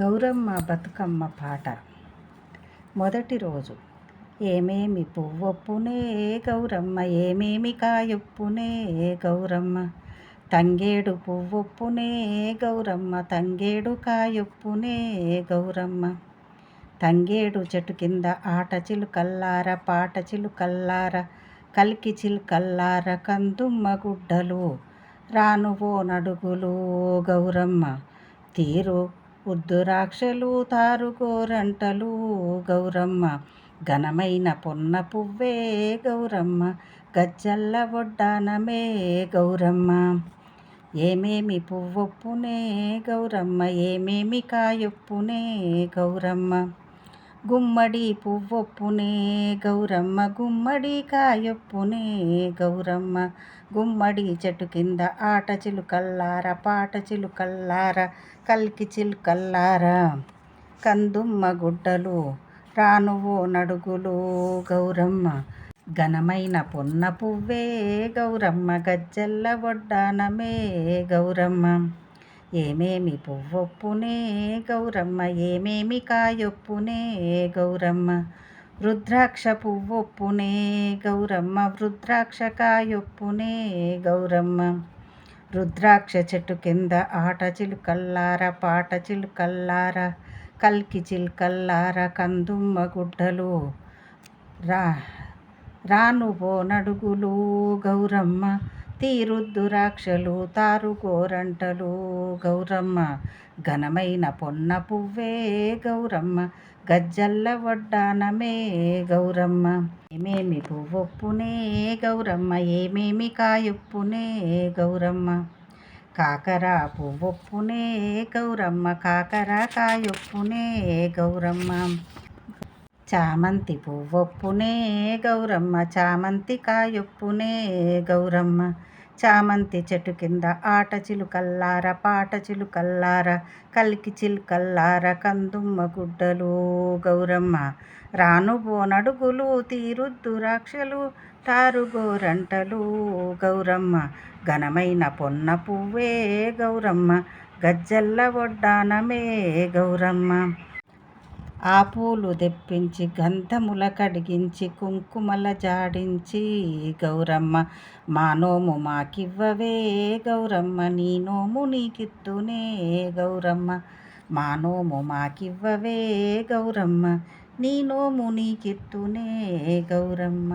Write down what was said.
గౌరమ్మ బతుకమ్మ పాట. మొదటి రోజు. ఏమేమి పువ్వొప్పునే గౌరమ్మ ఏమేమి కాయొప్పునే గౌరమ్మ. తంగేడు పువ్వొప్పునే గౌరమ్మ తంగేడు కాయొప్పునే గౌరమ్మ. తంగేడు చెట్టు కింద ఆట చిలుకల్లార పాట చిలుకల్లార కల్కి చిలుకల్లార కందుమ్మ గుడ్డలు. రానువో నడుగులు గౌరమ్మ. తీరు ఉద్దురాక్షలు తారుగోరంటలు గౌరమ్మ ఘనమైన పొన్న పువ్వే గౌరమ్మ గజ్జల్ల వడ్డానమే గౌరమ్మ. ఏమేమి పువ్వొప్పునే గౌరమ్మ ఏమేమి కాయొప్పునే గౌరమ్మ. గుమ్మడి పువ్వొప్పునే గౌరమ్మ గుమ్మడి కాయొప్పునే గౌరమ్మ. గుమ్మడి చెట్టు కింద ఆట చిలుకల్లార పాట చిలుకల్లార కల్కి చిలుకల్లార. కందుమ్మ గుడ్డలు రానువో నడుగులు గౌరమ్మ. ఘనమైన పొన్న పువ్వే గౌరమ్మ గజ్జల్ల ఒడ్డానమే గౌరమ్మ. ఏమేమి పువ్వొప్పునే గౌరమ్మ ఏమేమి కాయొప్పునే గౌరమ్మ. రుద్రాక్ష పువ్వొప్పునే గౌరమ్మ రుద్రాక్ష కాయొప్పునే గౌరమ్మ. రుద్రాక్ష చెట్టు కింద ఆట చిలుకల్లార పాట చిలుకల్లార కల్కి చిలుకల్లార కందుమ్మ గుడ్డలు. రా రానుబో నడుగులు గౌరమ్మ తీరుద్దురాక్షలు తారు గోరంటలు గౌరమ్మ ఘనమైన పొన్న పువ్వే గౌరమ్మ. గజ్జల్ల వడ్డానమే గౌరమ్మ. ఏమేమి పువ్వొప్పునే గౌరమ్మ. ఏమేమి కాయొప్పునే గౌరమ్మ. కాకర పువ్వొప్పునే గౌరమ్మ. కాకర కాయొప్పునే గౌరమ్మ. చామంతి పువ్వొప్పునే గౌరమ్మ చామంతి కాయొప్పునే గౌరమ్మ. చామంతి చెట్టు కింద ఆట చిలుకల్లార పాట చిలుకల్లార కలికి చిలుకల్లార కందుమ్మ గుడ్డలు గౌరమ్మ. రానుబో నడుగులు తీరుద్దురాక్షలు తారుగోరంటలు గౌరమ్మ. ఘనమైన పొన్న పువ్వే గౌరమ్మ గజ్జల్ల ఒడ్డానమే గౌరమ్మ. ఆ పూలు తెప్పించి గంధముల కడిగించి కుంకుమల జాడించి గౌరమ్మ మా నోము మాకివ్వవే గౌరమ్మ నీ నోము నీకిత్తునే గౌరమ్మ మా నోము మాకివ్వవే గౌరమ్మ నీ నోము నీకిత్తునే గౌరమ్మ.